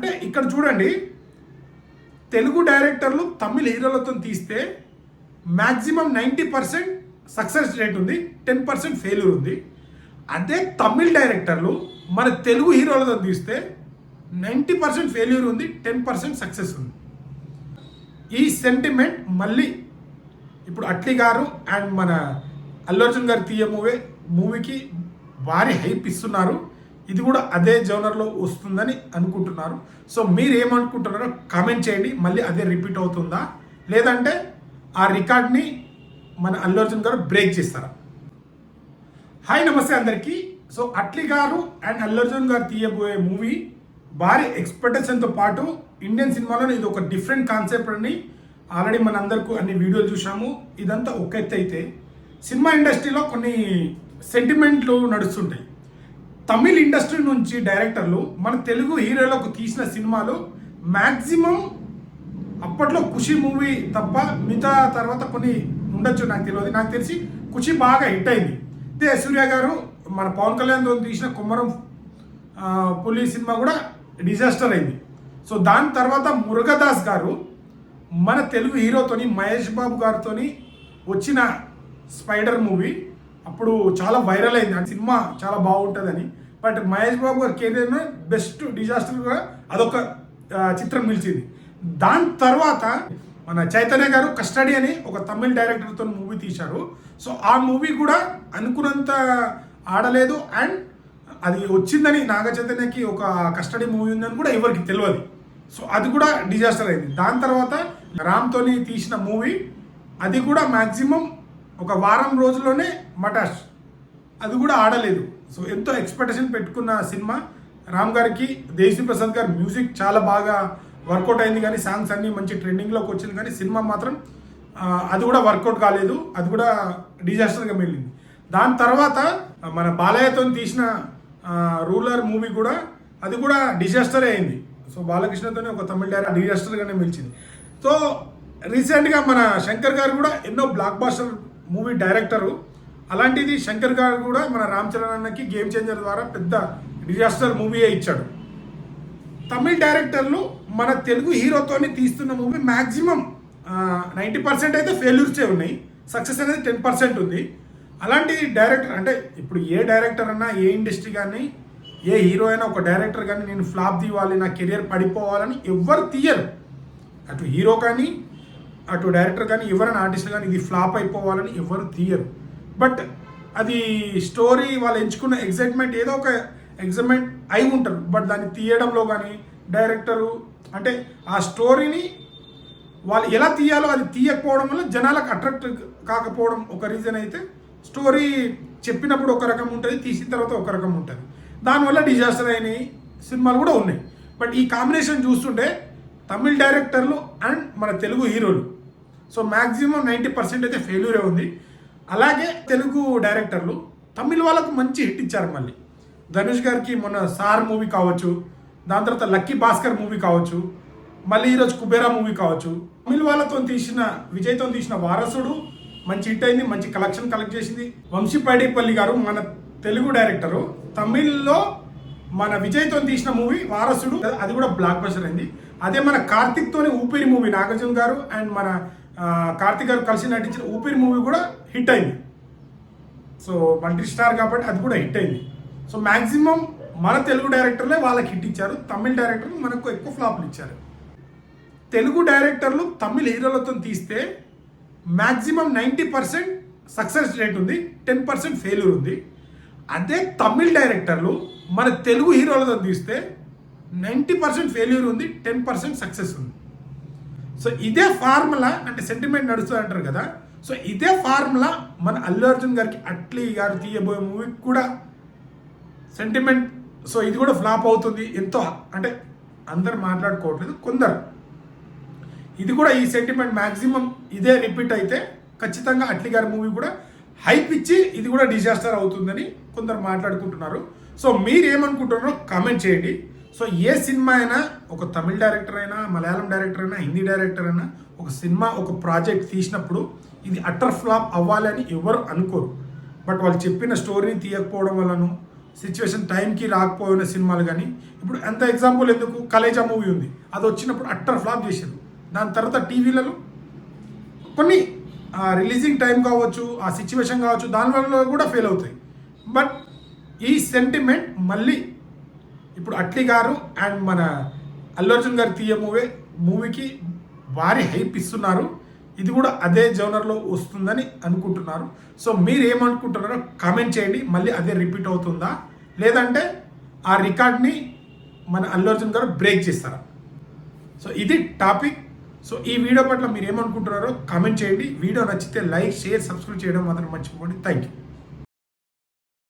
అంటే ఇక్కడ చూడండి తెలుగు డైరెక్టర్లు తమిళ హీరోలతో తీస్తే maximum ninety percent success rate ఉంది టెన్ పర్సెంట్ ఫెయిల్యూర్ ఉంది. అదే తమిళ్ డైరెక్టర్లు మన తెలుగు హీరోలతో తీస్తే నైంటీ పర్సెంట్ ఫెయిల్యూర్ ఉంది టెన్ పర్సెంట్ సక్సెస్ ఉంది. ఈ సెంటిమెంట్ మళ్ళీ ఇప్పుడు అట్లీ గారు అండ్ మన అల్లు అర్జున్ గారు తీయ మూవీ మూవీకి భారీ హైప్ ఇస్తున్నారు. ఇది కూడా అదే జోనర్లో వస్తుందని అనుకుంటున్నారు. సో మీరు ఏమనుకుంటున్నారో కామెంట్ చేయండి. మళ్ళీ అదే రిపీట్ అవుతుందా? లేదంటే ఆ రికార్డ్ని మన అల్లు అర్జున్ గారు బ్రేక్ చేస్తారా? హాయ్ నమస్తే అందరికీ. సో అట్లీ గారు అండ్ అల్లు అర్జున్ గారు తీయబోయే మూవీ భారీ ఎక్స్పెక్టేషన్తో పాటు ఇండియన్ సినిమాలో ఇది ఒక డిఫరెంట్ కాన్సెప్ట్ అని ఆల్రెడీ మనందరికీ అన్ని వీడియోలు చూసాము ఇదంతా ఒక ఎత్తు అయితే సినిమా ఇండస్ట్రీలో కొన్ని సెంటిమెంట్లు నడుస్తుంటాయి. తమిళ్ ఇండస్ట్రీ నుంచి డైరెక్టర్లు మన తెలుగు హీరోలకు తీసిన సినిమాలు మ్యాక్సిమం అప్పట్లో ఖుషి మూవీ తప్ప మిగతా తర్వాత కొన్ని ఉండొచ్చు నాకు తెలియదు. నాకు తెలిసి ఖుషి బాగా హిట్ అయింది. అయితే సూర్య గారు మన పవన్ కళ్యాణ్తో తీసిన కుమ్మరం పులి సినిమా కూడా డిజాస్టర్ అయింది. సో దాని తర్వాత మురుగదాస్ గారు మన తెలుగు హీరోతోని మహేష్ బాబు గారితోని వచ్చిన స్పైడర్ మూవీ. అప్పుడు చాలా వైరల్ అయింది. ఆ సినిమా చాలా బాగుంటుందని. బట్ మహేష్ బాబు గారి కెరీర్ బెస్ట్ డిజాస్టర్గా అదొక చిత్రం నిలిచింది. దాని తర్వాత మన చైతన్య గారు కస్టడీ అని ఒక తమిళ డైరెక్టర్తో మూవీ తీశారు. సో ఆ మూవీ కూడా అనుకున్నంత ఆడలేదు అండ్ అది వచ్చిందని నాగ చైతన్యకి ఒక కస్టడీ మూవీ ఉందని కూడా ఎవరికి తెలియదు. సో అది కూడా డిజాస్టర్ అయింది. దాని తర్వాత రామ్తోని తీసిన మూవీ అది కూడా మ్యాక్సిమం ఒక వారం రోజుల్లోనే మటాష్. అది కూడా ఆడలేదు. సో ఎంతో ఎక్స్పెక్టేషన్ పెట్టుకున్న సినిమా. రామ్ గారికి దేశీ ప్రసాద్ గారి మ్యూజిక్ చాలా బాగా వర్కౌట్ అయింది కానీ సాంగ్స్ అన్నీ మంచి ట్రెండింగ్లోకి వచ్చింది కానీ సినిమా మాత్రం అది కూడా వర్కౌట్ కాలేదు. అది కూడా డిజాస్టర్గా మిగిలింది. దాని తర్వాత మన బాలయ్యతో తీసిన ఆ, రూలర్ మూవీ కూడా అది కూడా డిజాస్టరే అయింది. సో బాలకృష్ణతోనే ఒక తమిళ డైరెక్టర్ డిజాస్టర్గానే మిలిచింది సో రీసెంట్గా మన శంకర్ గారు కూడా ఎన్నో బ్లాక్ బాస్టర్ మూవీ డైరెక్టరు అలాంటిది శంకర్ గారు కూడా మన రామ్ చరణ్ అన్నకి గేమ్ చేంజర్ ద్వారా పెద్ద డిజాస్టర్ మూవీయే ఇచ్చాడు. తమిళ డైరెక్టర్లు మన తెలుగు హీరోతోని తీస్తున్న మూవీ మ్యాక్సిమం నైంటీ పర్సెంట్ అయితే ఫెయిల్యూర్సే ఉన్నాయి. సక్సెస్ అనేది టెన్ పర్సెంట్ ఉంది. అలాంటి డైరెక్టర్ అంటే ఇప్పుడు ఏ డైరెక్టర్ అన్నా ఏ ఇండస్ట్రీ కానీ ఏ హీరో అయినా ఒక డైరెక్టర్ కానీ నేను ఫ్లాప్ తీవాలి నా కెరియర్ పడిపోవాలని ఎవ్వరు తీయరు. అటు హీరో కానీ అటు డైరెక్టర్ కానీ ఎవరైనా ఆర్టిస్ట్ కానీ ఇది ఫ్లాప్ అయిపోవాలని ఎవరు తీయరు. బట్ అది స్టోరీ వాళ్ళు ఎంచుకున్న ఎగ్జైట్మెంట్ ఏదో ఒక ఎగ్జైట్మెంట్ అయి ఉంటారు బట్ దాన్ని తీయడంలో కానీ డైరెక్టరు అంటే ఆ స్టోరీని వాళ్ళు ఎలా తీయాలో అది తీయకపోవడం వల్ల జనాలకు అట్రాక్ట్ కాకపోవడం ఒక రీజన్ అయితే స్టోరీ చెప్పినప్పుడు ఒక రకం ఉంటుంది తీసిన తర్వాత ఒక రకం ఉంటుంది. దానివల్ల డిజాస్టర్ అయిన సినిమాలు కూడా ఉన్నాయి. బట్ ఈ కాంబినేషన్ చూస్తుంటే తమిళ డైరెక్టర్లు అండ్ మన తెలుగు హీరోలు. సో మ్యాక్సిమం నైంటీ పర్సెంట్ అయితే ఫెయిల్యూరే ఉంది. అలాగే తెలుగు డైరెక్టర్లు తమిళ వాళ్ళకు మంచి హిట్ ఇచ్చారు మళ్ళీ. ధనుష్ గారికి మొన్న సార్ మూవీ కావచ్చు దాని తర్వాత లక్కీ భాస్కర్ మూవీ కావచ్చు మళ్ళీ ఈరోజు కుబేరా మూవీ కావచ్చు. తమిళ వాళ్ళతో తీసిన విజయ్తో తీసిన వారసుడు మంచి హిట్ అయింది మంచి కలెక్షన్ కలెక్ట్ చేసింది. వంశీపాడిపల్లి గారు మన తెలుగు డైరెక్టరు. తమిళ్ళో మన విజయ్తో తీసిన మూవీ వారసుడు అది కూడా బ్లాక్ బస్టర్ అయింది. అదే మన కార్తిక్తోని ఊపిరి మూవీ నాగార్జున గారు అండ్ మన కార్తిక్ గారు కలిసి నటించిన ఊపిరి మూవీ కూడా హిట్ అయింది. సో మల్టీ స్టార్ కాబట్టి అది కూడా హిట్ అయింది. సో మ్యాక్సిమం మన తెలుగు డైరెక్టర్లే వాళ్ళకి హిట్ ఇచ్చారు. తమిళ డైరెక్టర్లు మనకు ఎక్కువ ఫ్లాప్లు ఇచ్చారు. తెలుగు డైరెక్టర్లు తమిళ హీరోలతో తీస్తే maximum ninety percent success rate ఉంది టెన్ పర్సెంట్ ఫెయిల్యూర్ ఉంది. అదే తమిళ డైరెక్టర్లు మన తెలుగు హీరోలతో తీస్తే నైంటీ పర్సెంట్ ఫెయిల్యూర్ ఉంది టెన్ పర్సెంట్ సక్సెస్ ఉంది. సో ఇదే ఫార్ములా అంటే సెంటిమెంట్ నడుస్తుంది అంటారు కదా. సో ఇదే ఫార్ములా మన అల్లు అర్జున్ గారికి అట్లీ గారు తీయబోయే మూవీకి కూడా సెంటిమెంట్ సో ఇది కూడా ఫ్లాప్ అవుతుంది. ఎంతో అంటే అందరు మాట్లాడుకోవట్లేదు కొందరు. ఇది కూడా ఈ సెంటిమెంట్ మ్యాక్సిమం ఇదే రిపీట్ అయితే ఖచ్చితంగా అట్లీ గారి మూవీ కూడా హైప్ ఇచ్చి ఇది కూడా డిజాస్టర్ అవుతుందని కొందరు మాట్లాడుకుంటున్నారు. సో మీరు ఏమనుకుంటున్నారో కామెంట్ చేయండి. సో ఏ సినిమా అయినా ఒక తమిళ డైరెక్టర్ అయినా మలయాళం డైరెక్టర్ అయినా హిందీ డైరెక్టర్ అయినా ఒక సినిమా ఒక ప్రాజెక్ట్ తీసినప్పుడు ఇది అటర్ ఫ్లాప్ అవ్వాలని ఎవరు అనుకోరు. బట్ వాళ్ళు చెప్పిన స్టోరీని తీయకపోవడం వలన సిచ్యువేషన్ టైంకి రాకపోయిన సినిమాలు కానీ ఇప్పుడు ఎంత ఎగ్జాంపుల్ ఎందుకు? కలేజా మూవీ ఉంది. అది వచ్చినప్పుడు అట్టర్ ఫ్లాప్ చేశారు. దాని తర్వాత టీవీలలో కొన్ని రిలీజింగ్ టైం కావచ్చు ఆ సిచ్యువేషన్ కావచ్చు దానివల్ల కూడా ఫెయిల్ అవుతాయి. బట్ ఈ సెంటిమెంట్ మళ్ళీ ఇప్పుడు అట్లీ గారు అండ్ మన అల్లు అర్జున్ గారు తీయ మూవీ మూవీకి భారీ హైప్ ఇస్తున్నారు. ఇది కూడా అదే జోనర్లో వస్తుందని అనుకుంటున్నారు. సో మీరు ఏమనుకుంటున్నారో కామెంట్ చేయండి. మళ్ళీ అదే రిపీట్ అవుతుందా? లేదంటే ఆ రికార్డ్ని మన అల్లు అర్జున్ గారు బ్రేక్ చేస్తారా? సో ఇది టాపిక్. సో ఈ వీడియో పట్ల మీరు ఏమనుకుంటున్నారో కామెంట్ చేయండి. వీడియో నచ్చితే లైక్ షేర్ సబ్స్క్రైబ్ చేయడం మాత్రం మర్చిపోకండి. Thank you